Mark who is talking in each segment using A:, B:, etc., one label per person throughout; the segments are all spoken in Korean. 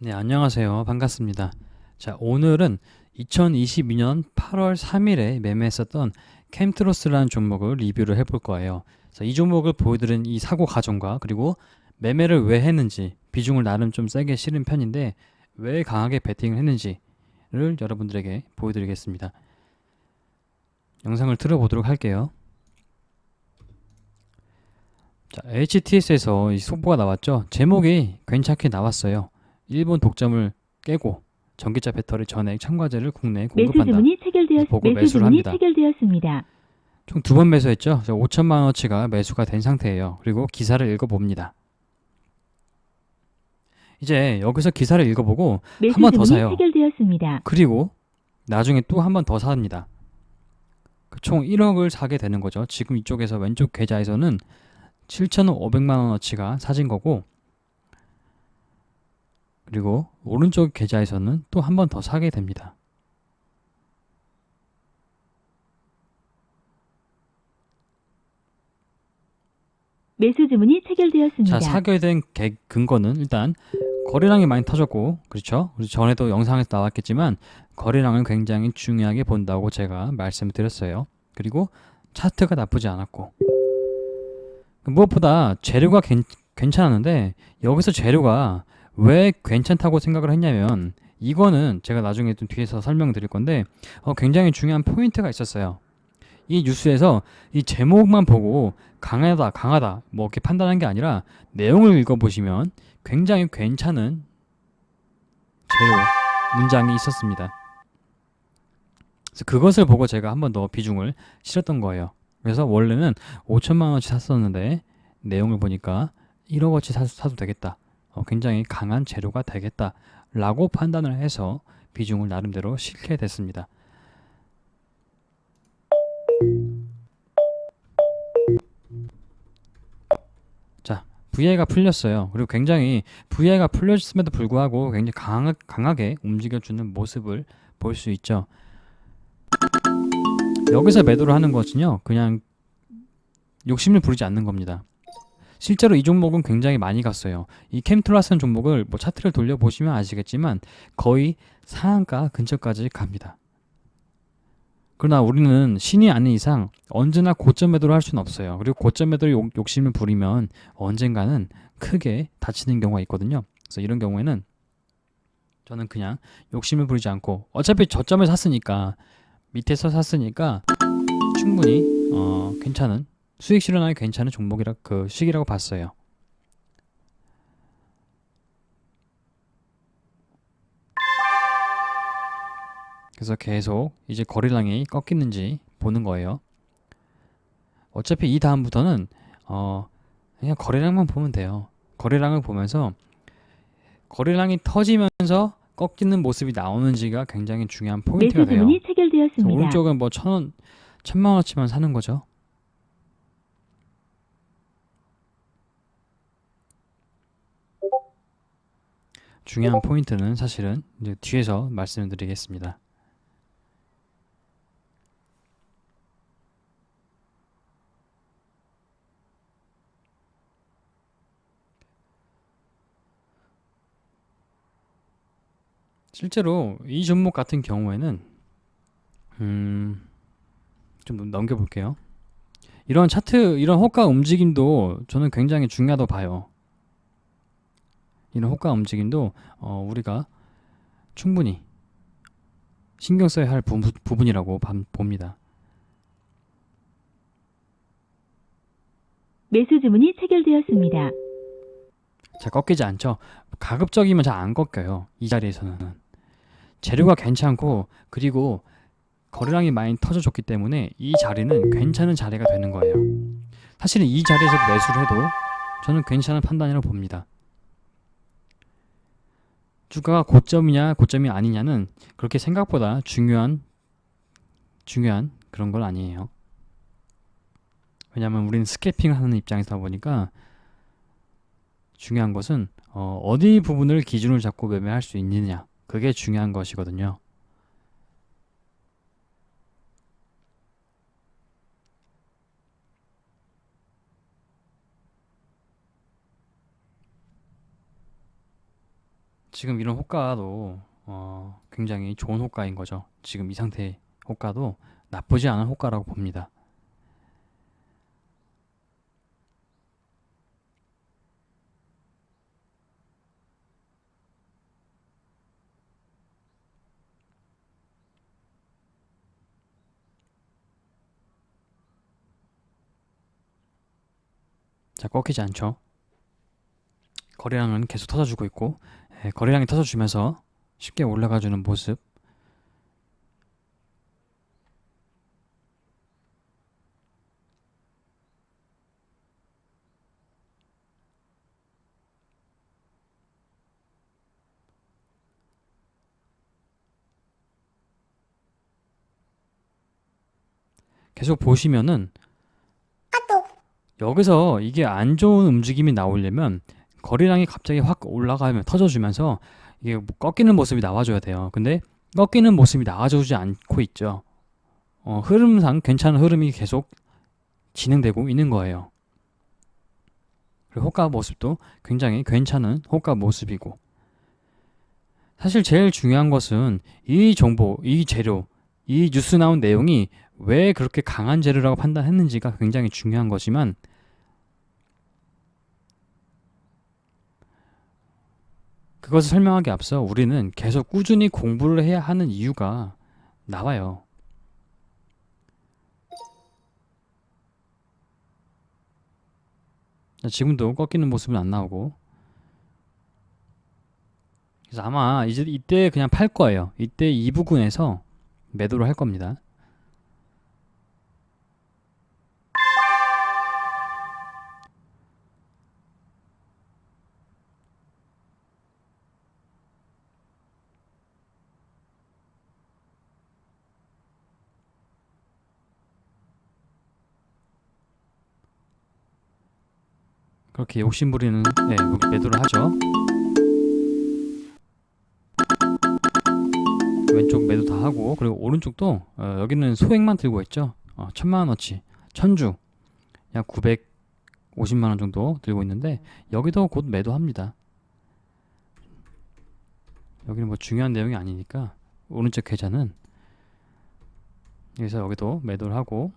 A: 네, 안녕하세요. 반갑습니다. 자, 오늘은 2022년 8월 3일에 매매했었던 캠트로스라는 종목을 리뷰를 해볼 거예요. 그래서 이 종목을 보여드린 이 사고 과정과 그리고 매매를 왜 했는지 비중을 나름 좀 세게 실은 편인데 왜 강하게 베팅을 했는지를 여러분들에게 보여드리겠습니다. 영상을 틀어보도록 할게요. 자, HTS에서 이 속보가 나왔죠. 제목이 괜찮게 나왔어요. 일본 독점을 깨고 전기차 배터리 전액 첨가제를 국내에
B: 매수
A: 공급한다.
B: 주문이 체결되었
A: 보고
B: 매수
A: 매수를
B: 주문이
A: 합니다.
B: 체결되었습니다.
A: 총 두 번 매수했죠. 5천만 원어치가 매수가 된 상태예요. 그리고 기사를 읽어봅니다. 이제 여기서 기사를 읽어보고
B: 매수
A: 한 번 더
B: 주문이
A: 사요.
B: 체결되었습니다.
A: 그리고 나중에 또 한 번 더 삽니다. 그총 1억을 사게 되는 거죠. 지금 이쪽에서 왼쪽 계좌에서는 7,500만 원어치가 사진 거고 그리고 오른쪽 계좌에서는 또 한 번 더 사게 됩니다.
B: 매수 주문이 체결되었습니다.
A: 자, 사게 된 개- 근거는 일단 거래량이 많이 터졌고, 그렇죠? 전에도 영상에서 나왔겠지만 거래량을 굉장히 중요하게 본다고 제가 말씀을 드렸어요. 그리고 차트가 나쁘지 않았고, 무엇보다 재료가 괜, 괜찮았는데 여기서 재료가 왜 괜찮다고 생각을 했냐면 이거는 제가 나중에 좀 뒤에서 설명드릴 건데 어, 굉장히 중요한 포인트가 있었어요. 이 뉴스에서 이 제목만 보고 강하다, 강하다 뭐 이렇게 판단한 게 아니라 내용을 읽어보시면 굉장히 괜찮은 재료 문장이 있었습니다. 그래서 그것을 보고 제가 한 번 더 비중을 실었던 거예요. 그래서 원래는 5천만 원치 샀었는데 내용을 보니까 1억어치 사, 사도 되겠다. 어, 굉장히 강한 재료가 되겠다라고 판단을 해서 비중을 나름대로 실게 됐습니다. 자, VI가 풀렸어요. 그리고 굉장히 VI가 풀렸음에도 불구하고 굉장히 강하, 강하게 움직여주는 모습을 볼 수 있죠. 여기서 매도를 하는 것은요, 그냥 욕심을 부리지 않는 겁니다. 실제로 이 종목은 굉장히 많이 갔어요. 이 캠트라스는 종목을 뭐 차트를 돌려보시면 아시겠지만 거의 상한가 근처까지 갑니다. 그러나 우리는 신이 아닌 이상 언제나 고점 매도를 할 수는 없어요. 그리고 고점 매도를 욕- 욕심을 부리면 언젠가는 크게 다치는 경우가 있거든요. 그래서 이런 경우에는 저는 그냥 욕심을 부리지 않고 어차피 저점에 샀으니까 밑에서 샀으니까 충분히 어, 괜찮은 수익 실현하기 괜찮은 종목이라 그 시기라고 봤어요. 그래서 계속 이제 거래량이 꺾이는지 보는 거예요. 어차피 이 다음부터는 어 그냥 거래량만 보면 돼요. 거래량을 보면서 거래량이 터지면서 꺾이는 모습이 나오는지가 굉장히 중요한 포인트가
B: 매수
A: 돼요. 오른쪽은 뭐 천 원, 천만 원어치만 사는 거죠. 중요한 포인트는 사실은 이제 뒤에서 말씀을 드리겠습니다. 실제로 이 종목 같은 경우에는 음, 좀 넘겨볼게요. 이런 차트, 이런 호가 움직임도 저는 굉장히 중요하다고 봐요. 이런 호가 움직임도 어, 우리가 충분히 신경 써야 할 부, 부분이라고 반- 봅니다.
B: 매수 주문이 체결되었습니다.
A: 잘 꺾이지 않죠. 가급적이면 잘 안 꺾여요. 이 자리에서는 재료가 괜찮고 그리고 거래량이 많이 터져줬기 때문에 이 자리는 괜찮은 자리가 되는 거예요. 사실은 이 자리에서도 매수를 해도 저는 괜찮은 판단이라고 봅니다. 주가가 고점이냐 고점이 아니냐는 그렇게 생각보다 중요한 중요한 그런 건 아니에요. 왜냐하면 우리는 스캐핑을 하는 입장이다 보니까 중요한 것은 어, 어디 부분을 기준을 잡고 매매할 수 있느냐 그게 중요한 것이거든요. 지금 이런 호가도 어, 굉장히 좋은 호가인 거죠. 지금 이 상태의 호가도 나쁘지 않은 호가라고 봅니다. 자, 꺾이지 않죠. 거래량은 계속 터져주고 있고 예, 거래량이 터져주면서 쉽게 올라가주는 모습. 계속 보시면은 여기서 이게 안 좋은 움직임이 나오려면 거래량이 갑자기 확 올라가면 터져주면서 이게 뭐 꺾이는 모습이 나와줘야 돼요. 근데 꺾이는 모습이 나와주지 않고 있죠. 어, 흐름상 괜찮은 흐름이 계속 진행되고 있는 거예요. 그리고 호가 모습도 굉장히 괜찮은 호가 모습이고 사실 제일 중요한 것은 이 정보, 이 재료, 이 뉴스 나온 내용이 왜 그렇게 강한 재료라고 판단했는지가 굉장히 중요한 거지만 그것을 설명하기 앞서 우리는 계속 꾸준히 공부를 해야 하는 이유가 나와요. 지금도 꺾이는 모습은 안 나오고 그래서 아마 이제 이때 그냥 팔 거예요. 이때 이 부근에서 매도를 할 겁니다. 그렇게 욕심부리는 네, 매도를 하죠. 왼쪽 매도 다 하고 그리고 오른쪽도 어, 여기는 소액만 들고 있죠. 어, 천만 원어치 천주 약 950만 원 정도 들고 있는데 여기도 곧 매도합니다. 여기는 뭐 중요한 내용이 아니니까 오른쪽 계좌는 여기서 여기도 매도를 하고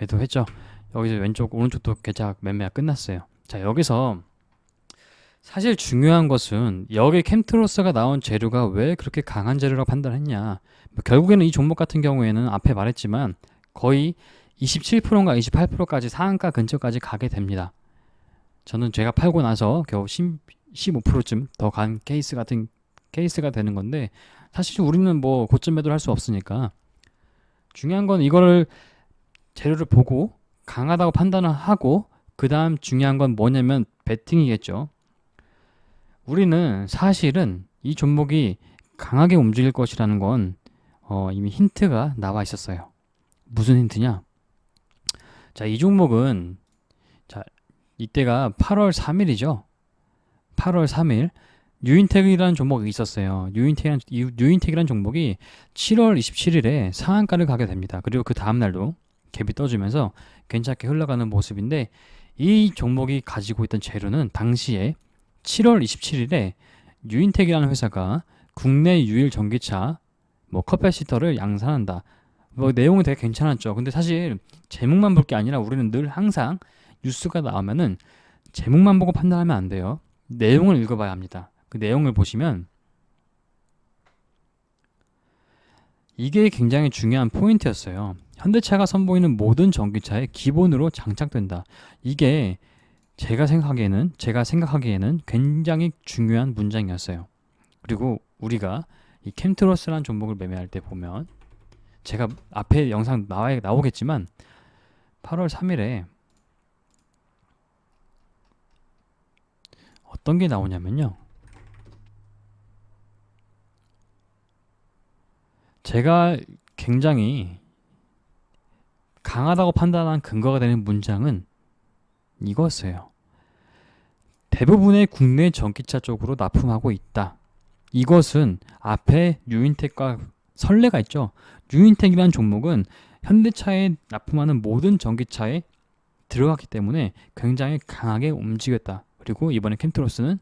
A: 매도했죠. 여기서 왼쪽 오른쪽도 계좌 매매가 끝났어요. 자 여기서 사실 중요한 것은 여기 캠트로스가 나온 재료가 왜 그렇게 강한 재료라고 판단했냐. 뭐 결국에는 이 종목 같은 경우에는 앞에 말했지만 거의 27%인가 28%까지 상한가 근처까지 가게 됩니다. 저는 제가 팔고 나서 겨우 10, 15%쯤 더 간 케이스 같은 케이스가 되는 건데 사실 우리는 뭐 고점 매도를 할 수 없으니까 중요한 건 이거를 재료를 보고 강하다고 판단을 하고 그 다음 중요한 건 뭐냐면 베팅이겠죠. 우리는 사실은 이 종목이 강하게 움직일 것이라는 건 어, 이미 힌트가 나와 있었어요. 무슨 힌트냐? 자, 이 종목은 자, 이때가 8월 3일이죠. 8월 3일 뉴인텍이라는 종목이 있었어요. 뉴인텍이라는, 이 뉴인텍이라는 종목이 7월 27일에 상한가를 가게 됩니다. 그리고 그 다음 날도 갭이 떠주면서 괜찮게 흘러가는 모습인데 이 종목이 가지고 있던 재료는 당시에 7월 27일에 뉴인텍이라는 회사가 국내 유일 전기차 뭐 커패시터를 양산한다. 뭐 내용이 되게 괜찮았죠. 근데 사실 제목만 볼 게 아니라 우리는 늘 항상 뉴스가 나오면은 제목만 보고 판단하면 안 돼요. 내용을 읽어봐야 합니다. 그 내용을 보시면 이게 굉장히 중요한 포인트였어요. 현대차가 선보이는 모든 전기차에 기본으로 장착된다. 이게 제가 생각하기에는 제가 생각하기에는 굉장히 중요한 문장이었어요. 그리고 우리가 이 캠트로스라는 종목을 매매할 때 보면 제가 앞에 영상 나와 나오겠지만 8월 3일에 어떤 게 나오냐면요. 제가 굉장히 강하다고 판단한 근거가 되는 문장은 이거였어요. 대부분의 국내 전기차 쪽으로 납품하고 있다. 이것은 앞에 뉴인텍과 선례가 있죠. 뉴인텍이라는 종목은 현대차에 납품하는 모든 전기차에 들어갔기 때문에 굉장히 강하게 움직였다. 그리고 이번에 캠트로스는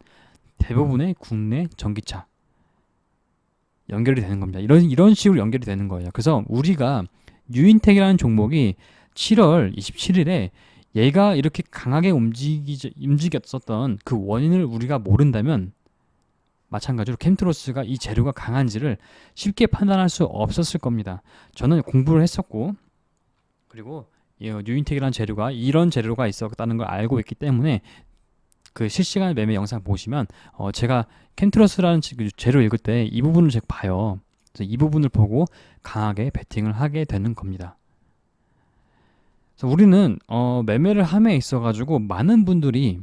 A: 대부분의 국내 전기차 연결이 되는 겁니다. 이런 이런 식으로 연결이 되는 거예요. 그래서 우리가 뉴인텍이라는 종목이 7월 27일에 얘가 이렇게 강하게 움직이, 움직였었던 그 원인을 우리가 모른다면 마찬가지로 캠트로스가 이 재료가 강한지를 쉽게 판단할 수 없었을 겁니다. 저는 공부를 했었고 그리고 이 뉴인텍이라는 재료가 이런 재료가 있었다는 걸 알고 있기 때문에 그 실시간 매매 영상 보시면 어 제가 캠트러스라는 지- 그 재료 읽을 때 이 부분을 제가 봐요. 이 부분을 보고 강하게 베팅을 하게 되는 겁니다. 그래서 우리는 어 매매를 함에 있어 가지고 많은 분들이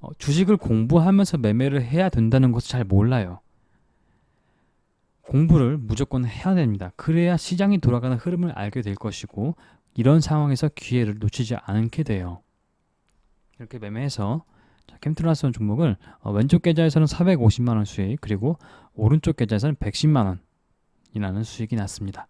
A: 어 주식을 공부하면서 매매를 해야 된다는 것을 잘 몰라요. 공부를 무조건 해야 됩니다. 그래야 시장이 돌아가는 흐름을 알게 될 것이고 이런 상황에서 기회를 놓치지 않게 돼요. 이렇게 매매해서 자, 캠트라스온 종목을 어, 왼쪽 계좌에서는 450만 원 수익 그리고 오른쪽 계좌에서는 110만 원 이라는 수익이 났습니다.